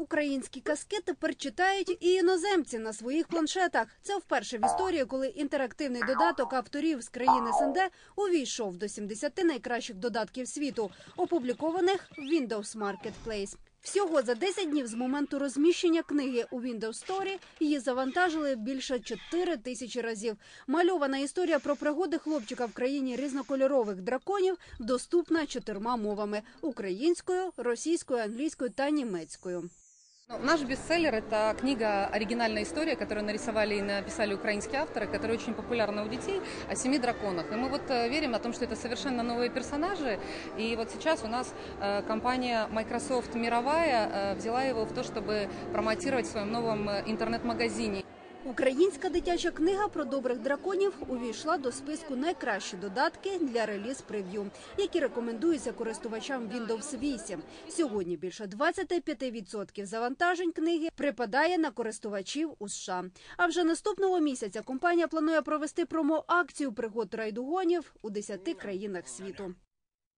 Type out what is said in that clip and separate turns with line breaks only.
Українські казки тепер читають і іноземці на своїх планшетах. Це вперше в історії, коли інтерактивний додаток авторів з країни СНД увійшов до 70 найкращих додатків світу, опублікованих в Windows Marketplace. Всього за 10 днів з моменту розміщення книги у Windows Store її завантажили більше 4 тисячі разів. Мальована історія про пригоди хлопчика в країні різнокольорових драконів доступна чотирма мовами: українською, російською, англійською та німецькою.
Ну, Наш бестселлер – это книга «Оригинальная история», которую нарисовали и написали украинские авторы, которая очень популярна у детей, о семи драконах. И мы вот э, верим о том, что это совершенно новые персонажи. И вот сейчас у нас э, компания Microsoft мировая э, взяла его в то, чтобы промотировать в своем новом интернет-магазине.
Українська дитяча книга про добрих драконів увійшла до списку найкращі додатки для реліз прев'ю, які рекомендуються користувачам Windows 8. Сьогодні більше 25% завантажень книги припадає на користувачів у США. А вже наступного місяця компанія планує провести промо-акцію пригод райдугонів у 10 країнах світу.